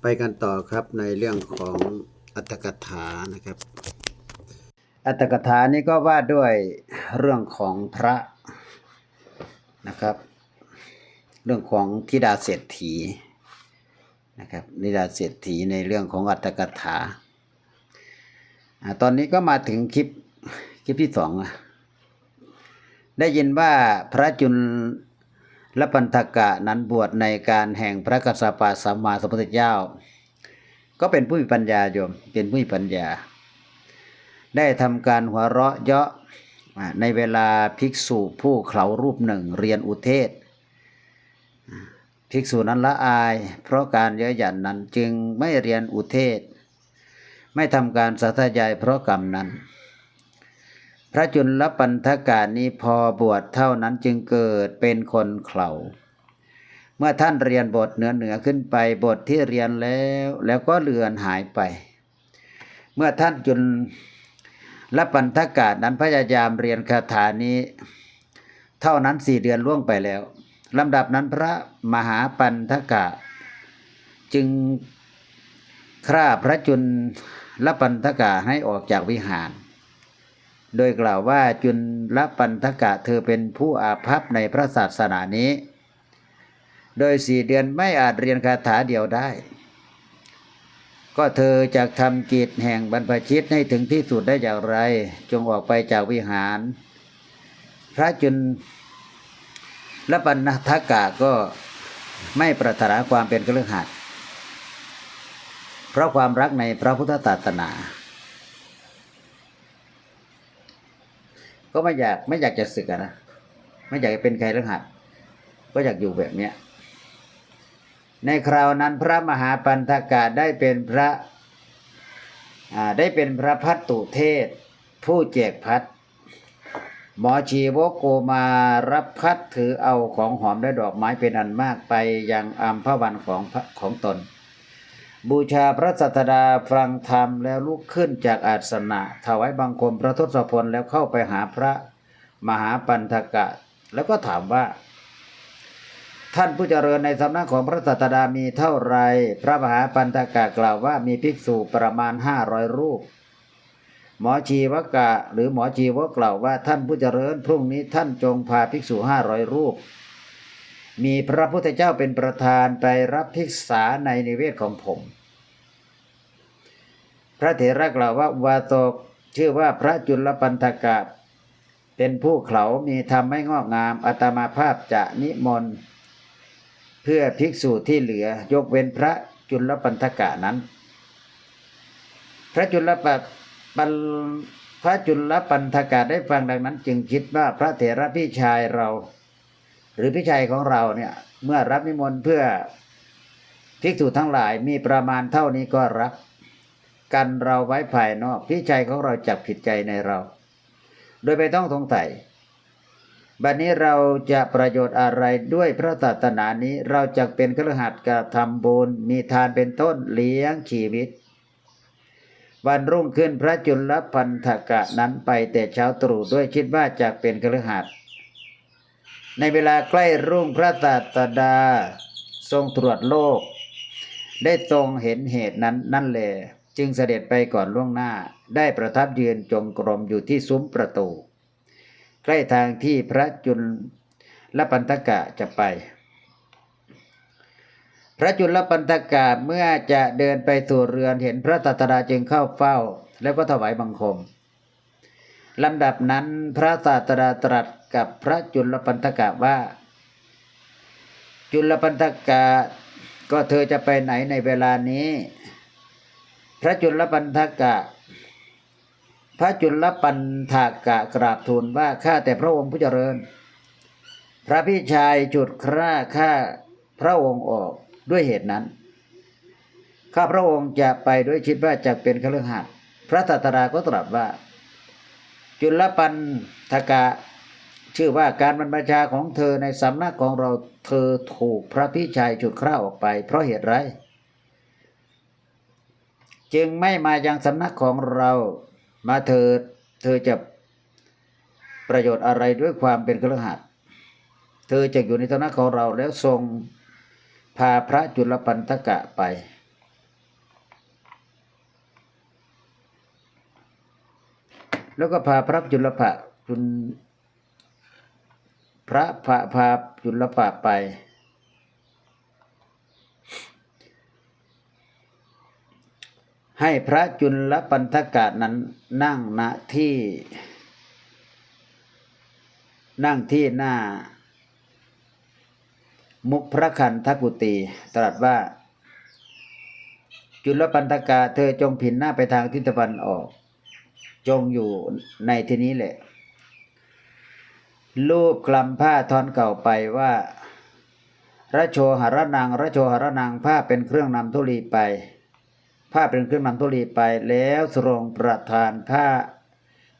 ไปกันต่อครับในเรื่องของอัตถกถานะครับ อัตถกถานี้ก็ว่าด้วยเรื่องของพระนะครับ เรื่องของธิดาเศรษฐีนะครับธิดาเศรษฐีในเรื่องของอัตถกถา ตอนนี้ก็มาถึงคลิปคลิปที่สองได้ยินว่าพระจุล และปันธกะนั้นบวชในการแห่งพระกัสสปะสัมมาสัมพุทธเจ้า ก็เป็นผู้มีปัญญาโยมเป็นผู้มีปัญญา ได้ทำการหัวเราะเยาะในเวลาภิกษุผู้เขารูปหนึ่งเรียนอุเทศ ภิกษุนั้นละอาย เพราะการเย้ยหยันนั้นจึงไม่เรียนอุเทศ ไม่ทำการสาธยายเพราะกรรมนั้น ระจุลปันธกานี้พอบวชเท่านั้นจึงเกิดเป็นคนเข่าเมื่อท่านเรียนบทเหนือเหนือขึ้นไปบทที่เรียนแล้วแล้วก็เลือนหายไป เมื่อท่านจุลปันธกานั้นพยายามเรียนคาถานี้ เท่านั้นสี่เดือนล่วงไปแล้วลำดับนั้นพระมหาปันธกะ จึงคร่าพระจุลปันธกะให้ออกจากวิหาร โดยกล่าวว่าจุลปันธกะเธอเป็นผู้อาภัพในพระศาสนานี้ โดยสี่เดือนไม่อาจเรียนคาถาเดียวได้ ก็เธอจะทำกิจแห่งบรรพชิตให้ถึงที่สุดได้อย่างไร จงออกไปจากวิหาร พระจุลละปันทกะก็ไม่ปรารถนาความเป็นกฤหัสถ์เพราะความรักในพระพุทธศาสนา ก็ไม่อยากไม่อยากจะศึกนะไม่อยากจะเป็นใครกฤหัสถ์ก็อยากอยู่แบบเนี้ยในคราวนั้นพระมหาปันธกะได้เป็นพระได้เป็นพระพัตตุเทศ ผู้แจกพัดหมอชีวโกมารับพัดถือเอาของหอมและดอกไม้เป็นอันมากไปยังอัมพวันของของตน บูชาพระสัตดาฟังธรรมแล้วลุกขึ้นจากอาสนะถวายบังคมพระทศพลแล้วเข้าไปหาพระมหาปันธกะ แล้วก็ถามว่า ท่านผู้เจริญในสำนักของพระสัตดามีเท่าไร พระมหาปันธกะกล่าวว่ามีภิกษุประมาณห้าร้อยรูป หมอชีวกะ หรือหมอชีวกกล่าวว่าท่านผู้เจริญพรุ่งนี้ท่านจงพาภิกษุห้าร้อยรูป มีพระพุทธเจ้าเป็นประธานไปรับภิกษาในนิเวศของผม พระเถระกล่าวว่าวาโตกชื่อว่าพระจุลปันธกะเป็นผู้เขามีธรรมไม่งอกงามอาตมาภาพจะนิมนต์ เพื่อภิกษุที่เหลือยกเว้นพระจุลปันธกะนั้น พระจุลปปันพระจุลปันธกะได้ฟังดังนั้น จึงคิดว่าพระเถระพี่ชายเรา หรือพี่ชายของเราเนี่ย เมื่อรับนิมนต์เพื่อภิกษุทั้งหลายมีประมาณเท่านี้ก็รับ กันเราไว้ภายนอกพี่ชายของเราจับผิดใจในเรา โดยไม่ต้องสงสัยบัดนี้เราจะประโยชน์อะไรด้วยพระศาสนานี้เราจะเป็นเครือขัดกระทำบุญมีทานเป็นต้นเลี้ยงชีวิต วันรุ่งขึ้นพระจุลพันธกะนั้นไปแต่เช้าตรู่ด้วยคิดว่าจะเป็นเครือขัด ในเวลาใกล้รุ่งพระศาสดา ทรงตรวจโลก ได้ทรงเห็นเหตุนั้นนั่นแหลจึงเสด็จไปก่อนล่วงหน้า ได้ประทับยืนจงกรมอยู่ที่ซุ้มประตู ใกล้ทางที่พระจุลและปันตกะจะไป พระจุลปันตกะเมื่อจะเดินไปสู่เรือนเห็นพระตัตดาจึงเข้าเฝ้า แล้วก็ถวายบังคม ลำดับนั้นพระศาสดาตรัสกับพระจุลปันตกะว่า จุลปันตกะก็เธอจะไปไหนในเวลานี้ พระจุลปันทกะ พระจุลปันทกะกราบทูลว่าข้าแต่พระองค์ผู้เจริญ พระพี่ชายจุดคร่าข้าพระองค์ออกด้วยเหตุนั้น ข้าพระองค์จะไปด้วยคิดว่าจะเป็นเคฤหัสถ์พระตัตราก็ตรัสว่า จุลปันทกะ ชื่อว่าการบรรพชาของเธอในสำนักของเราเธอถูกพระพี่ชายจุดคร่าออกไป เพราะเหตุไร จึงไม่มายังสำนักของเรามาเถิดเธอจะประโยชน์อะไรด้วยความเป็นเครือขัดเธอจะอยู่ในสำนักของเราแล้วทรงพาพระจุลปันทกะไป แล้วก็พาพระจุลปะจุลพระพาพาจุลปะไป ให้พระจุลปันทกะนั้นนั่งณที่ นั่งที่หน้า มุขพระคันทกุตีตรัสว่า จุลปันทกะเธอจงผินหน้าไปทางทิศตะวันออก จงอยู่ในที่นี้แหละ รูปกลำผ้าทอนเก่าไปว่าระโชหรนางระโชหรนางผ้าเป็นเครื่องนำธุลีไปผ้าเป็นเครื่องนำธุลีไปแล้วทรงประทานผ้า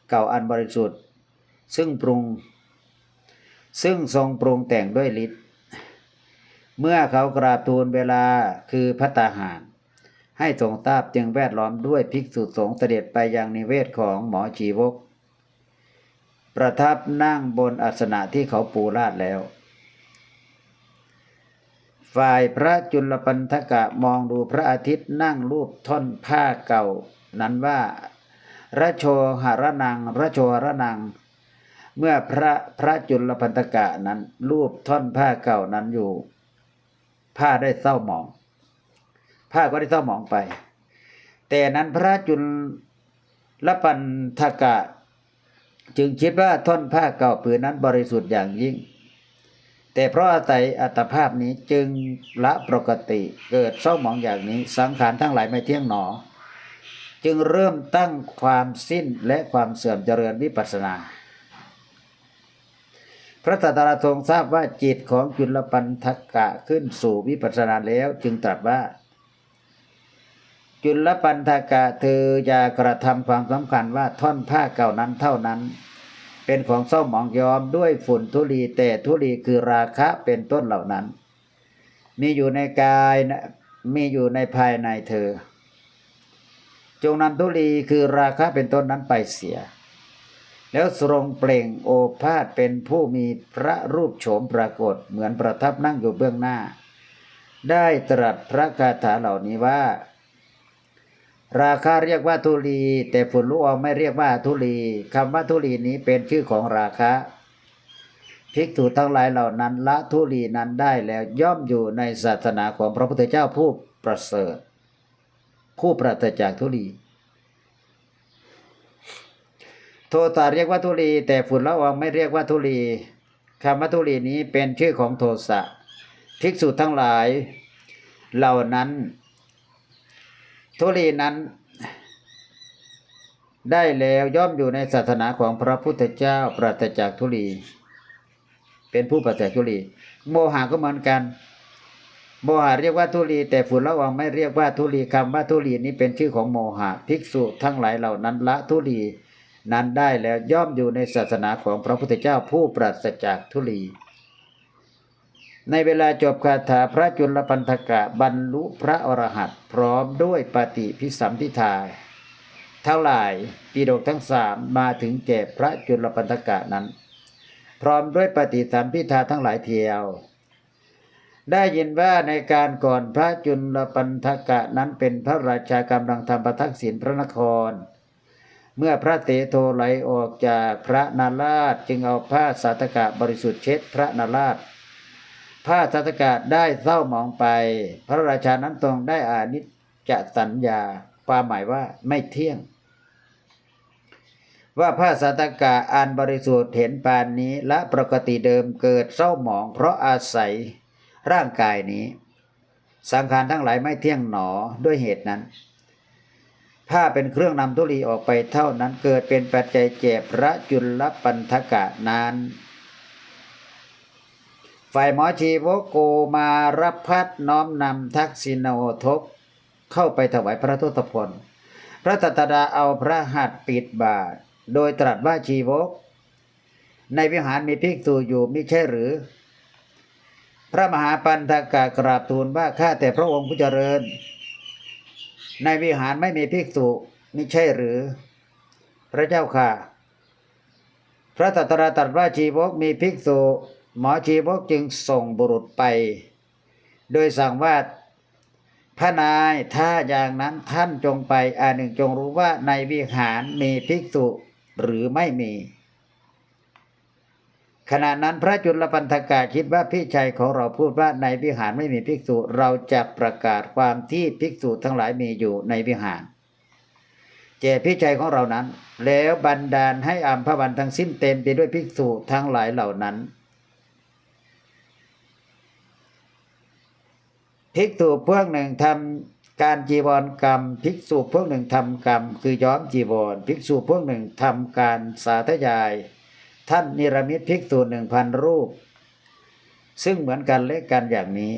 เก่าอันบริสุทธิ์ ซึ่งปรุง ซึ่งทรงปรุงแต่งด้วยฤทธิ์เมื่อเขากราบทูลเวลาคือพัตตาหาร ให้ทรงทราบจึงแวดล้อมด้วยภิกษุสงฆ์เสด็จไปยังนิเวศของหมอชีวก ประทับนั่งบนอาสนะที่เขาปูราดแล้ว ฝ่ายพระจุลปันทกะมองดูพระอาทิตย์นั่งรูปท่อนผ้าเก่า นั้นว่าระโชหรนังระโชหรนัง เมื่อพระพระจุลปันทกะนั้นรูปท่อนผ้าเก่านั้นอยู่ ผ้าได้เศร้าหมอง ผ้าก็ได้เศร้าหมองไป แต่นั้นพระจุลปันทกะ จึงคิดว่าท่อนผ้าเก่าผืนนั้นบริสุทธิ์อย่างยิ่ง แต่เพราะอาศัยอัตภาพนี้จึงละปกติเกิดเศร้าหมองอย่างนี้ สังขารทั้งหลายไม่เที่ยงหนอ จึงเริ่มตั้งความสิ้นและความเสื่อมเจริญวิปัสนาพระตถาคตทรงทราบว่าจิตของจุลปันทกะขึ้นสู่วิปัสสนาแล้วจึงตรัสว่า จุลปันทกะเธออย่ากระทำความสำคัญว่าท่อนผ้าเก่านั้นเท่านั้น เป็นของเศร้าหมองยอมด้วยฝุ่นทุลีแต่ทุลีคือราคะเป็นต้นเหล่านั้น มีอยู่ในกายนะมีอยู่ในภายในเธอ จงนำทุลีคือราคะเป็นต้นนั้นไปเสีย แล้วทรงเปล่งโอภาษเป็นผู้มีพระรูปโฉมปรากฏเหมือนประทับนั่งอยู่เบื้องหน้า ได้ตรัสพระคาถาเหล่านี้ว่า ราคาเรียกว่าทุลี แต่ฝุ่นละอองไม่เรียกว่าทุลีคำว่าทุลีนี้เป็นชื่อของราคะภิกษุทั้งหลายเหล่านั้นละทุลีนั้นได้แล้วย่อมอยู่ในศาสนาของพระพุทธเจ้าผู้ประเสริฐ ผู้ปราศจากทุลี โทตาเรียกว่าทุลี แต่ฝุ่นละอองไม่เรียกว่าทุลีคำว่าทุลีนี้เป็นชื่อของโทสะภิกษุทั้งหลายเหล่านั้น ทุลีนั้น ได้แล้วย่อมอยู่ในศาสนาของพระพุทธเจ้าปราศจากทุลี เป็นผู้ปราศจากทุลี โมหะก็เหมือนกันโมหะเรียกว่าทุลีแต่ฝุ่นละอองไม่เรียกว่าทุลีคำว่าทุลีนี้เป็นชื่อของโมหะภิกษุทั้งหลายเหล่านั้นละทุลีนั้นได้แล้วย่อมอยู่ในศาสนาของพระพุทธเจ้าผู้ปราศจากทุลี ในเวลาจบคาถาพระจุลปันธกะบรรลุพระอรหันต์พร้อมด้วยปฏิพิสัมพิทาเท่าหลายปีดกทั้งสามมาถึงแก่พระจุลปันธกะนั้น พร้อมด้วยปฏิสัมพิทาทั้งหลายเทียว ได้ยินว่าในการก่อนพระจุลปันธกะนั้นเป็นพระราชากำลังทำประทักษิณพระนคร เมื่อพระเตโทไหลออกจากพระนาราชจึงเอาผ้าสาตกะบริสุทธิ์เช็ดพระนาราช ผ้าสัตกะได้เศร้าหมองไป พระราชานั้นทรงได้อานิจจสัญญาความหมายว่าไม่เที่ยง ว่าผ้าสัตกะอันบริสุทธิ์เห็นปานนี้และปกติเดิมเกิดเศร้าหมอง เพราะอาศัยร่างกายนี้ สังขารทั้งหลายไม่เที่ยงหนอด้วยเหตุนั้นผ้าเป็นเครื่องนำทุลีออกไปเท่านั้นเกิดเป็นปัจจัยแก่พระจุลปันธกะนั้น ฝ่ายหมอชีวโกมารพัฒน้อมนำทักษิโนทก เข้าไปถวายพระทศพล พระตถดาเอาพระหัตถ์ปิดบาท โดยตรัสว่าชีวก ในวิหารมีภิกษุอยู่มิใช่หรือ พระมหาปันธกะกราบทูลว่าข้าแต่พระองค์ผู้เจริญ ในวิหารไม่มีภิกษุมิใช่หรือ พระเจ้าค่ะ พระตถาตรัสว่าชีวกมีภิกษุ หมอชีวกจึงส่งบุรุษไป โดยสั่งว่าพระนายถ้าอย่างนั้นท่านจงไปอาหนึ่งจงรู้ว่าในวิหารมีภิกษุหรือไม่มี ขณะนั้นพระจุลปันธกาคิดว่าพี่ชายของเราพูดว่าในวิหารไม่มีภิกษุ เราจะประกาศความที่ภิกษุทั้งหลายมีอยู่ในวิหารแก่พี่ชายของเรานั้น แล้วบันดาลให้อัมพวันทั้งสิ้นเต็มไปด้วยภิกษุทั้งหลายเหล่านั้น ภิกษุพวกหนึ่งทำการจีวรกรรม ภิกษุพวกหนึ่งทำกรรม คือย้อมจีวร ภิกษุพวกหนึ่งทำการสาธยาย ท่านนิรมิตภิกษุหนึ่งพันรูป ซึ่งเหมือนกันเล็กกันอย่างนี้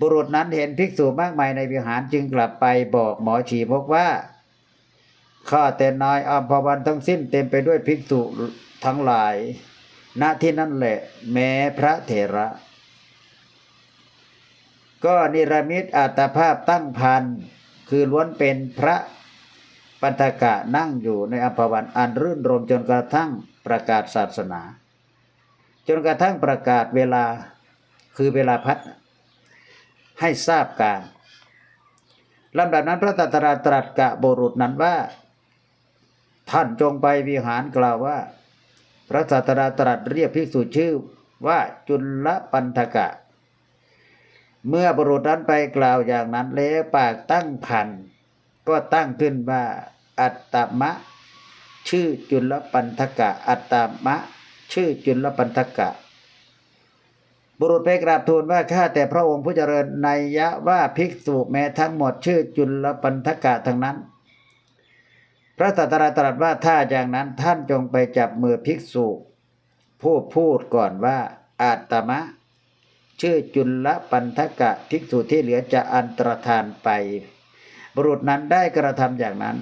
บุรุษนั้นเห็นภิกษุมากมายในวิหารจึงกลับไปบอกหมอชีพกว่าข้าแต่นายอัมพวันทั้งสิ้นเต็มไปด้วยภิกษุทั้งหลาย ณที่นั่นแหละ แม้พระเถระ ก็นิรมิตอัตภาพตั้งพันคือล้วนเป็นพระปันธกะนั่งอยู่ในอัมพวันอันรื่นรมจนกระทั่งประกาศศาสนา จนกระทั่งประกาศเวลาคือเวลาพัดให้ทราบการลำดับนั้นพระตตราตรัสกะบุรุษนั้นว่า ท่านจงไปวิหารกล่าวว่า พระศาสดาตรัสเรียกภิกษุชื่อว่าจุลปันธกะ เมื่อบุรุษนั้นไปกล่าวอย่างนั้นแล้วปากตั้งพันก็ตั้งขึ้นว่าอัตตมะ ชื่อจุลปันธกะ อัตตมะ ชื่อจุลปันธกะ บุรุษไปกราบทูลว่าข้าแต่พระองค์ผู้เจริญในยะว่าภิกษุแม้ทั้งหมดชื่อจุลปันธกะทั้งนั้น พระตตราตรัสว่าถ้าอย่างนั้นท่านจงไปจับมือภิกษุ ผู้พูดก่อนว่าอาตมะ ชื่อจุลปันธกะภิกษุที่เหลือจะอันตรธานไป บุรุษนั้นได้กระทำอย่างนั้น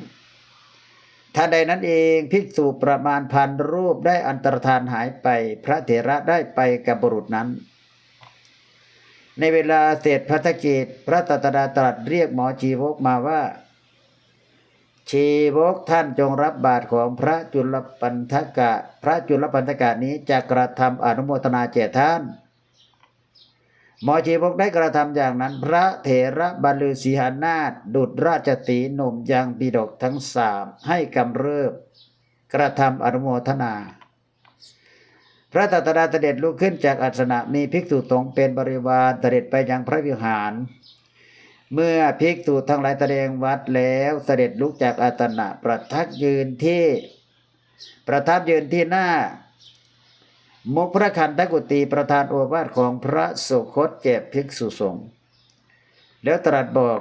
ท่านใดนั้นเองภิกษุประมาณพันรูปได้อันตรธานหายไป พระเถระได้ไปกับบุรุษนั้น ในเวลาเสร็จพัฒกิจพระตตดาตรัสเรียกหมอชีวกมาว่า ชีวกท่านจงรับบาตรของพระจุลปันธกะ พระจุลปันธกะนี้จะกระทำอนุโมทนาแก่ท่าน หมอชีวกได้กระทำอย่างนั้น พระเถระบรรลือสีหานาถดุจราชสีหนุ่มยังปีดกทั้งสามให้กำเริบ กระทำอนุโมทนา พระตตดาเสด็จลุกขึ้นจากอัสนะมีภิกษุสงเป็นบริวารเสด็จไปยังพระวิหาร เมื่อภิกษุทั้งหลายแสดงวัดแล้วเสด็จลุกจากอาสนะประทับยืนที่ ประทับยืนที่หน้า มุกพระคันธกุตีประธานโอวาทของพระสุคตแก่ภิกษุสงฆ์แล้วตรัสบอก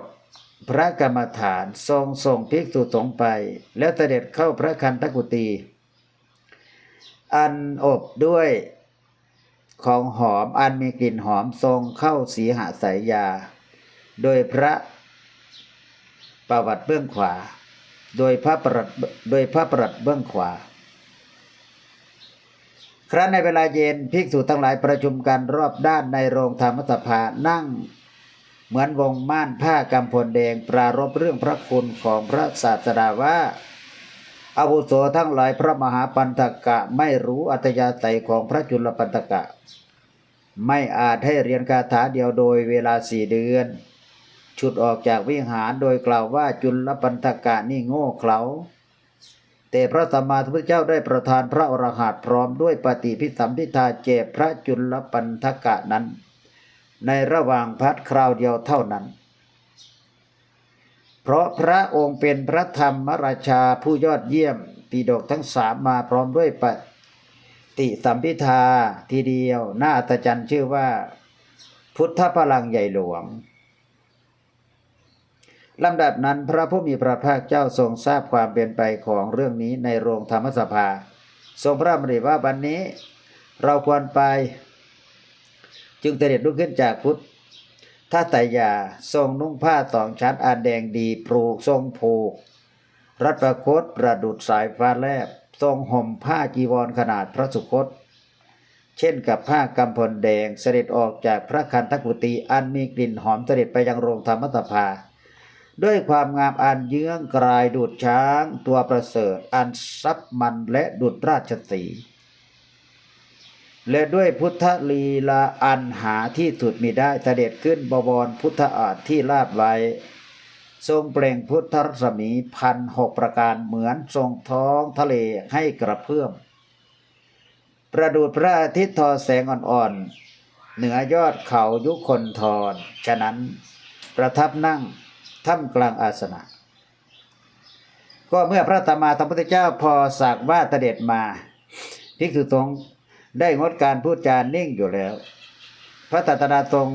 พระกรรมฐานทรงส่งภิกษุสงฆ์ไป แล้วเสด็จเข้าพระคันธกุตีอันอบด้วยของหอมอันมีกลิ่นหอมทรงเข้าสีหาสายยา โดยพระประวัติเบื้องขวา โดยพระประวัติโดยพระประวัติเบื้องขวา ครั้นในเวลาเย็นภิกษุทั้งหลายประชุมกันรอบด้านในโรงธรรมสภานั่ง เหมือนวงม่านผ้ากำพลแดงปรารบเรื่องพระคุณของพระศาสดาว่าอาวุโสทั้งหลายพระมหาปันตกะไม่รู้อัตยาศัยของพระจุลปันตกะ ไม่อาจให้เรียนคาถาเดียวโดยเวลาสี่เดือนฉุดออกจากวิหารโดยกล่าวว่าจุลปันตกะนี่โง่เขลา แต่พระสัมมาสัมพุทธเจ้าได้ประทานพระอรหันต์พร้อมด้วยปฏิพิสัมพิทาเจพระจุลปันทกะนั้น ในระหว่างพัดคราวเดียวเท่านั้น เพราะพระองค์เป็นพระธรรมราชาผู้ยอดเยี่ยมปีดกทั้งสามมาพร้อมด้วยปฏิสัมพิทาทีเดียวน่าอัศจรรย์ชื่อว่า พุทธพลังใหญ่หลวง ลำดับนั้นพระผู้มีพระภาคเจ้าทรงทราบความเป็นไปของเรื่องนี้ในโรงธรรมสภา ทรงพระดำริว่าวันนี้ เราควรไป จึงเสด็จลุกขึ้นจากพุทธถ้าแต่ยาทรงนุ่งผ้าสองชั้นอันแดงดีปลูกทรงผูก รัดประคตประดุดสายฟ้าแลบ ทรงห่มผ้าจีวรขนาดพระสุคต เช่นกับผ้ากำพลแดงเสด็จออกจากพระคันธกุตีอันมีกลิ่นหอมเสด็จไปยังโรงธรรมสภา ด้วยความงามอันเยื้องกลายดุดช้าง ตัวประเสริฐอันซับมันและดุดราชสีและด้วยพุทธลีลาอันหาที่สุดมีได้เสด็จขึ้นบวรพุทธอาฏที่ลาดไว้ ทรงเปล่งพุทธรัศมีพันหกประการเหมือนทรงท้องทะเลให้กระเพื่อม ประดูดพระอาทิตย์ทอแสงอ่อนๆ เหนือยอดเขายุคนทรฉะนั้นประทับนั่ง ท่ามกลางอาสนะ ก็เมื่อพระตมมาธรรมพุทธเจ้าพอสากว่าเสด็จมา ภิกษุสงฆ์ได้งดการพูดจานิ่งอยู่แล้ว พระตัตนาทรง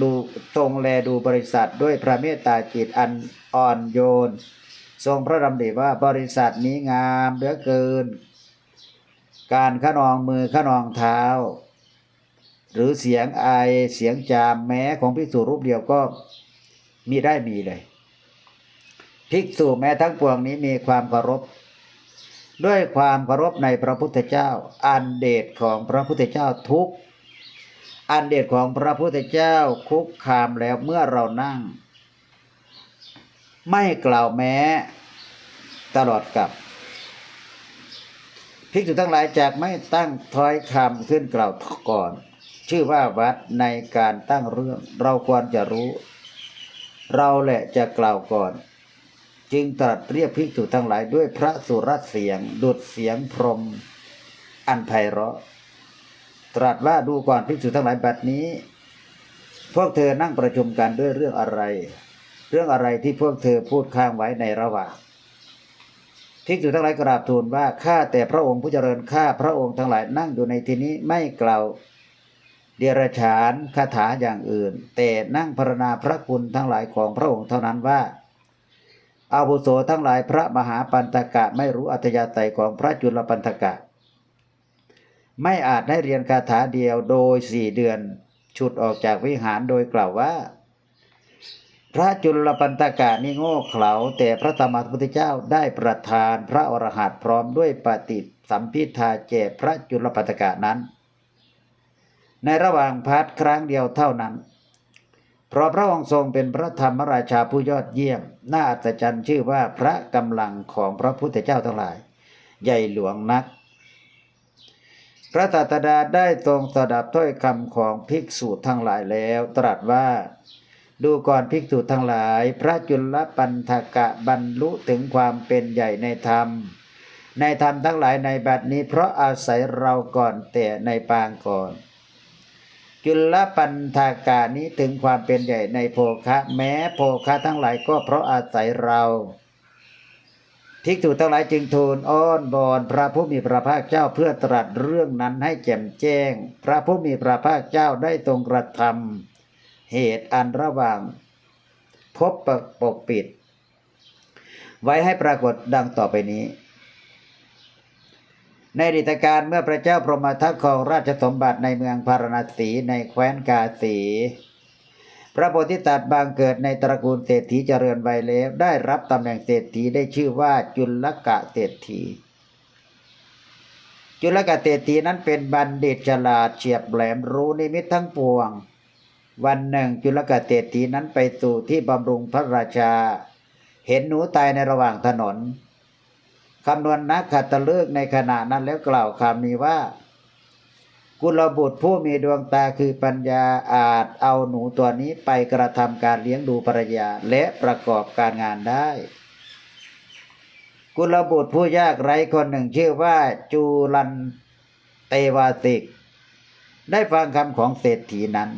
ดูทรงแลดูบริษัทด้วยพระเมตตาจิตอันอ่อนโยน ทรงพระดำริว่าบริษัทนี้งามเหลือเกิน การขนองมือขนองเท้า หรือเสียงไอเสียงจามแม้ของภิกษุรูปเดียวก็ มีได้มีเลยภิกษุแม้ทั้งปวงนี้มีความเคารพ ด้วยความเคารพในพระพุทธเจ้า อันเดชของพระพุทธเจ้าทุก อันเดชของพระพุทธเจ้าคุกคามแล้วเมื่อเรานั่ง ไม่กล่าวแม้ตลอดกับภิกษุทั้งหลายจากไม่ตั้งถ้อยคำขึ้นกล่าวก่อน ชื่อว่าวัดในการตั้งเรื่องเราควรจะรู้ เราแหละจะกล่าวก่อน จึงตรัสเรียกภิกษุทั้งหลายด้วยพระสุรเสียงดุดเสียงพรม อันไพเราะ ตรัสว่าดูก่อนภิกษุทั้งหลายบัดนี้ พวกเธอนั่งประชุมกันด้วยเรื่องอะไร เรื่องอะไรที่พวกเธอพูดค้างไว้ในระหว่างภิกษุทั้งหลายกราบทูลว่าข้าแต่พระองค์ผู้เจริญข้าพระองค์ทั้งหลายนั่งอยู่ในที่นี้ไม่กล่าว เดรฉานคาถาอย่างอื่น แต่นั่งพรณนาพระคุณทั้งหลายของพระองค์เท่านั้นว่าอาวุโสทั้งหลายพระมหาปันตกะไม่รู้อัธยาศัยของพระจุลปันตกะ ไม่อาจได้เรียนคาถาเดียวโดยสี่เดือนฉุดออกจากวิหารโดยกล่าวว่า พระจุลปันตกะนี่โง่เขลาแต่พระธรรมพุทธเจ้าได้ประทานพระอรหันต์พร้อมด้วยปฏิสัมพิทาแก่พระจุลปันตกะนั้น ในระหว่างพัดครั้งเดียวเท่านั้น เพราะพระองค์ทรงเป็นพระธรรมราชาผู้ยอดเยี่ยม น่าอัศจรรย์ชื่อว่าพระกำลังของพระพุทธเจ้าทั้งหลาย ใหญ่หลวงนัก พระตาตดาได้ทรงสดับถ้อยคำของภิกษุทั้งหลายแล้ว ตรัสว่าดูก่อนภิกษุทั้งหลาย พระจุลปันธกะบรรลุถึงความเป็นใหญ่ในธรรม ในธรรมทั้งหลายในบัดนี้เพราะอาศัยเราก่อนแต่ในปางก่อน จุลปันธากานี้ถึงความเป็นใหญ่ในโภคะ แม้โภคะทั้งหลายก็เพราะอาศัยเราภิกษุทั้งหลายจึงทูลอ้อนบอนพระผู้มีพระภาคเจ้าเพื่อตรัสเรื่องนั้นให้แจ่มแจ้ง พระผู้มีพระภาคเจ้าได้ทรงกระทำเหตุอันระหว่าง พบปกปกปิด ไว้ให้ปรากฏดังต่อไปนี้ ในอดิตการเมื่อพระเจ้าพรหมทัตครองราชสมบัติในเมืองพาราณสีในแคว้นกาสี พระโพธิสัตว์บางเกิดในตระกูลเศรษฐีเจริญวัยแล้วได้รับตำแหน่งเศรษฐีได้ชื่อว่าจุลกะเศรษฐี จุลกะเศรษฐีนั้นเป็นบัณฑิตฉลาดเฉียบแหลมรู้นิมิตทั้งปวง วันหนึ่งจุลกะเศรษฐีนั้นไปสู่ที่บำรุงพระราชา เห็นหนูตายในระหว่างถนน คำนวณนักขัตฤกษ์ในขณะนั้นแล้วกล่าวคำนี้ว่า กุลบุตรผู้มีดวงตาคือปัญญาอาจเอาหนูตัวนี้ไปกระทำการเลี้ยงดูภรรยาและประกอบการงานได้กุลบุตรผู้ยากไร้คนหนึ่งชื่อว่าจูลันเตวาติก ได้ฟังคำของเศรษฐีนั้น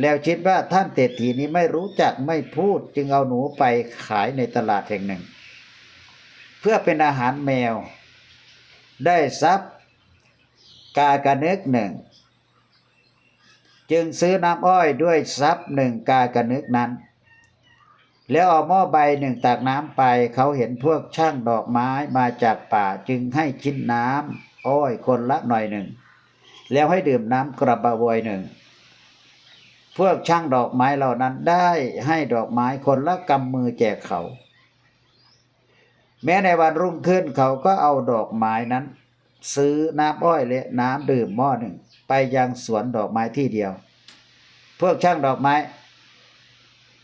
แล้วคิดว่าท่านเศรษฐีนี้ไม่รู้จักไม่พูดจึงเอาหนูไปขายในตลาดแห่งหนึ่ง เพื่อเป็นอาหารแมว ได้ทรัพย์กากระนึกหนึ่ง จึงซื้อน้ำอ้อยด้วยทรัพย์หนึ่งกากระนึกนั้น แล้วเอาหม้อใบหนึ่งตักน้ำไปเขาเห็นพวกช่างดอกไม้มาจากป่าจึงให้ชิ้นน้ำอ้อยคนละหน่อยหนึ่ง แล้วให้ดื่มน้ำกระบะบวยหนึ่งพวกช่างดอกไม้เหล่านั้นได้ให้ดอกไม้คนละกำมือแจกเขา แม้ในวันรุ่งขึ้นเขาก็เอาดอกไม้นั้น ซื้อน้ำอ้อยและน้ำดื่มหม้อหนึ่ง ไปยังสวนดอกไม้ที่เดียว พวกช่างดอกไม้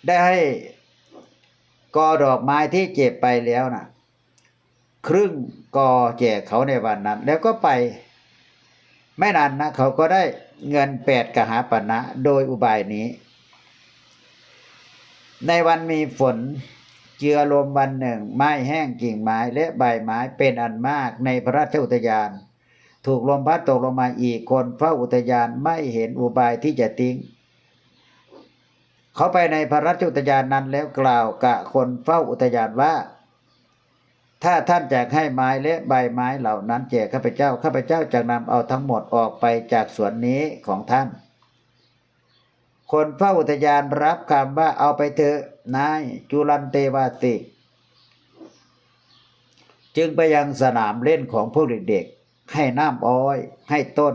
ได้ให้กอดอกไม้ที่เจ็บไปแล้วนะครึ่งกอแจกเขาในวันนั้น แล้วก็ไป ไม่นานนะเขาก็ได้เงินแปดกหาปณะโดยอุบายนี้ ในวันมีฝน เจือลมวันหนึ่ง ไม้แห้งกิ่งไม้และใบไม้เป็นอันมากในพระราชอุทยาน ถูกลมพัดตกลงมาอีกคนเฝ้าอุทยานไม่เห็นอุบายที่จะทิ้งเขาไปในพระราชอุทยานนั้นแล้วกล่าวกับคนเฝ้าอุทยานว่า ถ้าท่านแจกให้ไม้และใบไม้เหล่านั้นแจกข้าพเจ้าข้าพเจ้าจะนำเอาทั้งหมดออกไปจากสวนนี้ของท่าน คนเฝ้าอุทยานรับคำว่าเอาไปเถอะนายจุลันเตวาติ จึงไปยังสนามเล่นของพวกเด็กๆ ให้น้ำอ้อย ให้ต้น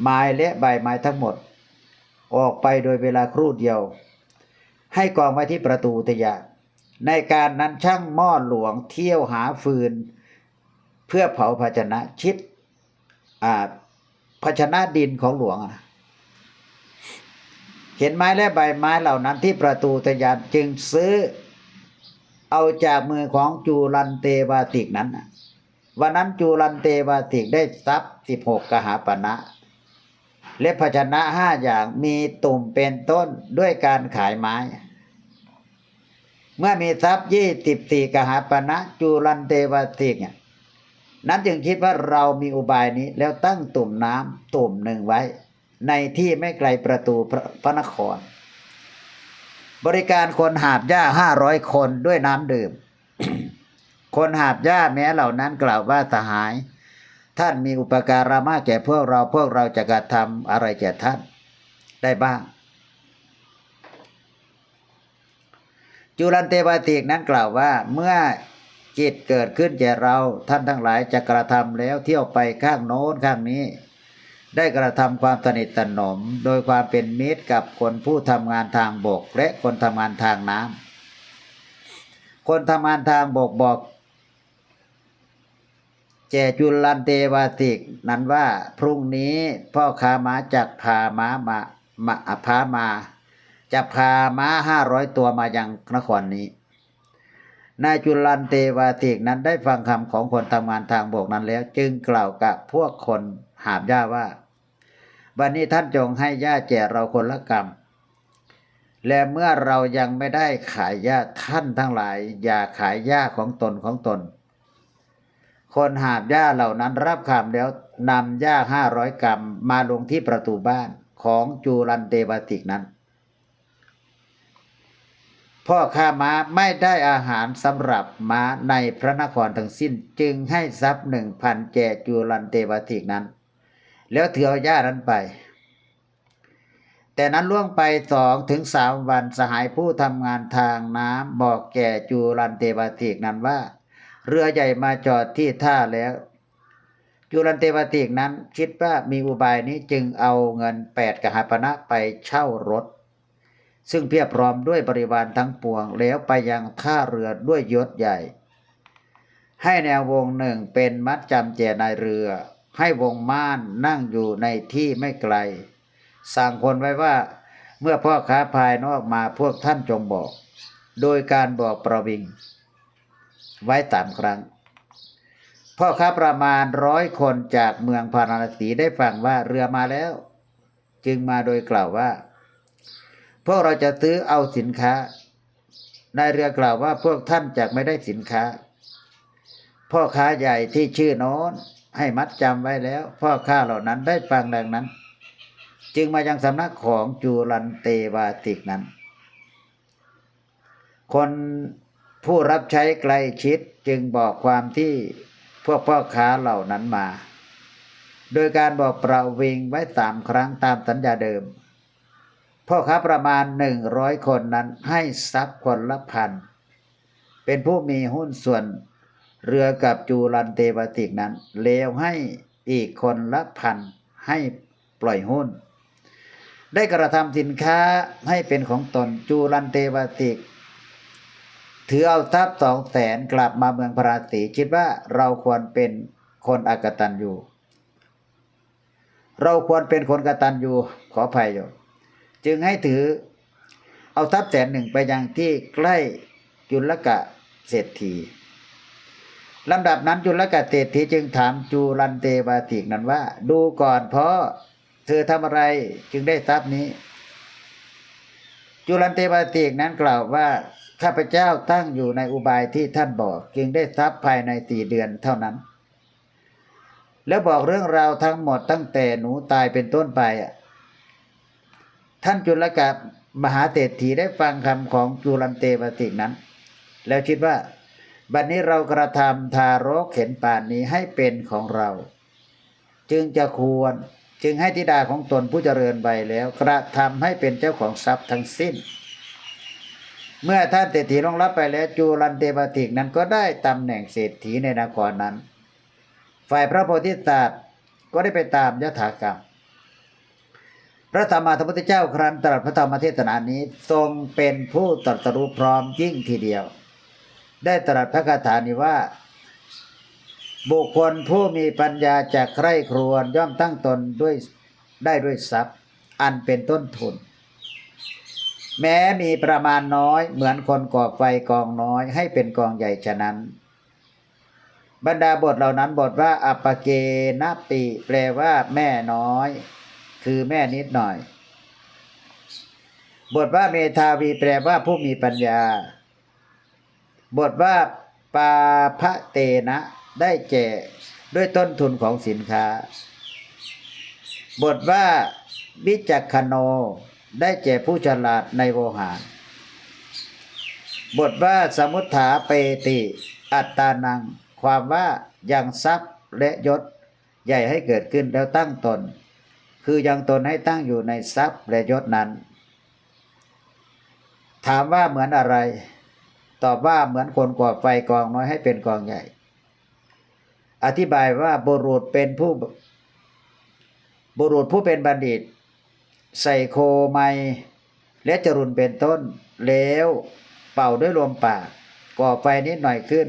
ไม้และใบไม้ทั้งหมด ออกไปโดยเวลาครู่เดียว ให้กองไว้ที่ประตูอุทยานในการนั้นช่างหม้อหลวงเที่ยวหาฟืน เพื่อเผาภาชนะชิดภาชนะดินของหลวงอะนะ เห็นไม้และใบไม้เหล่านั้นที่ประตูทยานจึงซื้อ เอาจากมือของจูรันเตวาติกนั้นวันนั้นจูรันเตวาติกได้ทรัพย์สิบหกกหาปณะและภาชนะห้าอย่างมีตุ่มเป็นต้นด้วยการขายไม้ เมื่อมีทรัพย์ยี่สิบสี่กหาปณะจูรันเตวาติกเนี่ยนั้นจึงคิดว่าเรามีอุบายนี้แล้วตั้งตุ่มน้ำตุ่มหนึ่งไว้ ในที่ไม่ไกลประตูพระพระนคร บริการคนหาบหญ้าห้าร้อยคนด้วยน้ำดื่ม คนหาบหญ้าแม้เหล่านั้นกล่าวว่าสหาย ท่านมีอุปการะมากแก่พวกเราพวกเราจะกระทำอะไรแก่ท่านได้บ้าง จุลันเตวาติกนั้นกล่าวว่าเมื่อจิตเกิดขึ้นแก่เราท่านทั้งหลายจะกระทำแล้วเที่ยวไปข้างโน้นข้างนี้ ได้กระทำความสนิทสนม โดยความเป็นมิตรกับคนผู้ทำงานทางบก และคนทำงานทางน้ำคนทำงานทางบกบอกแจจุลันเตวาติก นั้นว่าพรุ่งนี้พ่อค้าม้าจากพาม้ามามาพามา จะพาม้าห้าร้อยตัวมายังนครนี้นายจุลันเตวาติกนั้นได้ฟังคำของคนทำงานทางบกนั้นแล้ว จึงกล่าวกับพวกคนหาบหญ้าว่า วันนี้ท่านจงให้หญ้าแจกเราคนละกรรม และเมื่อเรายังไม่ได้ขายหญ้าท่านทั้งหลาย อย่าขายหญ้าของตนของตน คนหาบหญ้าเหล่านั้นรับคำแล้วนำหญ้าห้าร้อยกรัมมาลงที่ประตูบ้านของจูรันเตวาติกนั้น พ่อค้าม้าไม่ได้อาหารสำหรับม้าในพระนครทั้งสิ้นจึงให้ทรัพย์หนึ่งพันแก่จูรันเตวาติกนั้น แล้วถือเอาหญ้านั้นไป แต่นั้นล่วงไปสองถึงสามวันสหายผู้ทำงานทางน้ำบอกแก่จูรันเตวาติกนั้นว่า เรือใหญ่มาจอดที่ท่าแล้วจุลันเตวาติกนั้นคิดว่ามีอุบายนี้จึงเอาเงินแปดกหาปณะไปเช่ารถ ซึ่งเพียบพร้อมด้วยบริวารทั้งปวงแล้วไปยังท่าเรือด้วยยศใหญ่ให้แนววงหนึ่งเป็นมัดจำแจนายเรือ ให้วงม่านนั่งอยู่ในที่ไม่ไกล สั่งคนไว้ว่า เมื่อพ่อค้าภายนอกมาพวกท่านจงบอก โดยการบอกประวิง ไว้สามครั้ง พ่อค้าประมาณร้อยคนจากเมืองพาราณสีได้ฟังว่าเรือมาแล้ว จึงมาโดยกล่าวว่า พวกเราจะซื้อเอาสินค้านายเรือกล่าวว่าพวกท่านจะไม่ได้สินค้า พ่อค้าใหญ่ที่ชื่อโน้น ให้มัดจำไว้แล้ว พ่อค้าเหล่านั้นได้ฟังดังนั้น จึงมายังสำนักของจูรันเตวาติกนั้น คนผู้รับใช้ใกลชิดจึงบอกความที่พวกพ่อค้าเหล่านั้นมา โดยการบอกประวิงไว้สามครั้งตามสัญญาเดิม พ่อค้าประมาณหนึ่งร้อยคนนั้นให้ทรัพย์คนละพัน เป็นผู้มีหุ้นส่วน เรือกับจูรันเตวติกนั้น เลวให้อีกคนละพันให้ปล่อยหุ้น ได้กระทำสินค้าให้เป็นของตนจูรันเตวติก ถือเอาทรัพย์สองแสนกลับมาเมืองพราศีคิดว่าเราควรเป็นคนอากตันอยู่ เราควรเป็นคนกตันอยู่ขออภัยอยู่จึงให้ถือเอาทรัพย์แสนหนึ่งไปยังที่ใกล้จุลกะเศรษฐี ลำดับนั้นจุลกะเศรษฐีจึงถามจูรันเตวาติกนั้นว่า ดูก่อนเพราะเธอทำอะไรจึงได้ทรัพย์นี้ จุลันเตวาติกนั้นกล่าวว่าข้าพเจ้าตั้งอยู่ในอุบายที่ท่านบอกจึงได้ทรัพย์ภายในสี่เดือนเท่านั้น แล้วบอกเรื่องราวทั้งหมดตั้งแต่หนูตายเป็นต้นไปท่านจุลกะมหาเศรษฐีได้ฟังคำของจุลันเตวาติกนั้น แล้วคิดว่า บัดนนี้เรากระทำทารกเข็นป่านนี้ให้เป็นของเรา จึงจะควรจึงให้ธิดาของตนผู้เจริญไปแล้ว กระทำให้เป็นเจ้าของทรัพย์ทั้งสิ้น เมื่อท่านเศรษฐีลงรับไปแล้วจูรันเตปาติกนั้นก็ได้ตำแหน่งเศรษฐีในนครนั้น ฝ่ายพระโพธิสัตว์ก็ได้ไปตามยถากรรมพระธรรมาธรรมพุทธเจ้าครั้นตรัสพระธรรมเทศนานี้ทรงเป็นผู้ตรัสรู้พร้อมยิ่งทีเดียว ได้ตรัสพระคาถานี้ว่า บุคคลผู้มีปัญญาจากใคร่ครวญย่อมตั้งตนด้วยได้ด้วยทรัพย์ อันเป็นต้นทุน แม้มีประมาณน้อย เหมือนคนก่อไฟกองน้อย ให้เป็นกองใหญ่ฉะนั้น บรรดาบทเหล่านั้นบทว่าอัปปเกนาปิ แปลว่าแม่น้อย คือแม่นิดหน่อย บทว่าเมธาวีแปลว่าผู้มีปัญญา บทว่าปาพระเตนะได้แก่ด้วยต้นทุนของสินค้า บทว่าวิจักขโนได้แก่ผู้ฉลาดในโวหารบทว่าสมุทธาเปติ อัตตานัง ความว่ายังทรัพย์และยศใหญ่ให้เกิดขึ้นแล้วตั้งตน คือยังตนให้ตั้งอยู่ในทรัพย์และยศนั้น ถามว่าเหมือนอะไร ตอบว่าเหมือนคนก่อไฟกองน้อยให้เป็นกองใหญ่ อธิบายว่าบุรุษเป็นผู้บุรุษผู้เป็นบัณฑิต ใส่โคไมและจรุนเป็นต้น แล้วเป่าด้วยลมปากก่อไฟนิดหน่อยขึ้น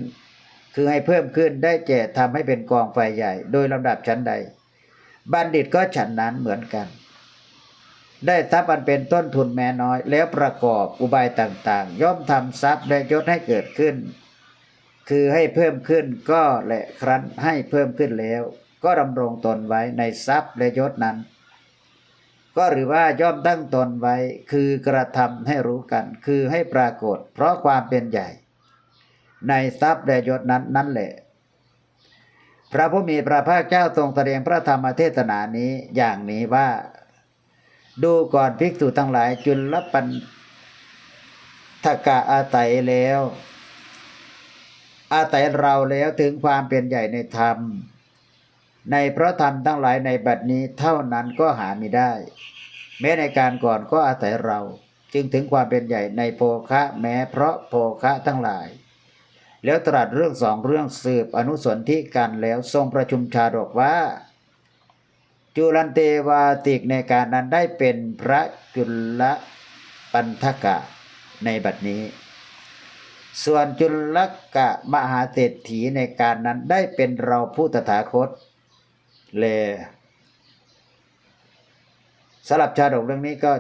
คือให้เพิ่มขึ้นได้แก่ทำให้เป็นกองไฟใหญ่ โดยลำดับชั้นใด บัณฑิตก็ฉันนั้นเหมือนกัน ได้ทรัพย์อันเป็นต้นทุนแม้น้อย แล้วประกอบอุบายต่างๆ ย่อมทำทรัพย์และยศให้เกิดขึ้น คือให้เพิ่มขึ้นก็และครั้นให้เพิ่มขึ้นแล้ว ก็ดำรงตนไว้ในทรัพย์และยศนั้น ก็หรือว่าย่อมตั้งตนไว้คือกระทำให้รู้กัน คือให้ปรากฏ เพราะความเป็นใหญ่ ในทรัพย์และยศนั้นนั่นแหละพระผู้มีพระภาคเจ้าทรงแสดงพระธรรมเทศนานี้อย่างนี้ว่า ดูก่อนภิกษุทั้งหลายจุลปันทกะอาศัยแล้ว อาศัยเราแล้วถึงความเป็นใหญ่ในธรรม ในพระธรรมทั้งหลายในบัดนี้เท่านั้นก็หาไม่ได้ แม้ในการก่อนก็อาศัยเรา จึงถึงความเป็นใหญ่ในโภคะแม้เพราะโภคะทั้งหลาย แล้วตรัสเรื่องสองเรื่องสืบอนุสนที่กันแล้วทรงประชุมชาดกว่า จุลันเตวาติกในการนั้นได้เป็นพระจุลปันทกะในบัดนี้ ส่วนจุลกะมหาเศรษฐีในการนั้นได้เป็นเราผู้ตถาคตเลสำหรับชาดกเรื่องนี้ก็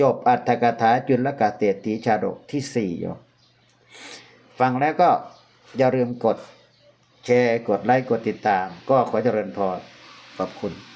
จบอัตถกถาจุลกะเศรษฐีชาดกที่สี่โยมฟังแล้วก็อย่าลืมกดแชร์กดไลค์กดติดตาม ก็ขอเจริญพร ขอบคุณ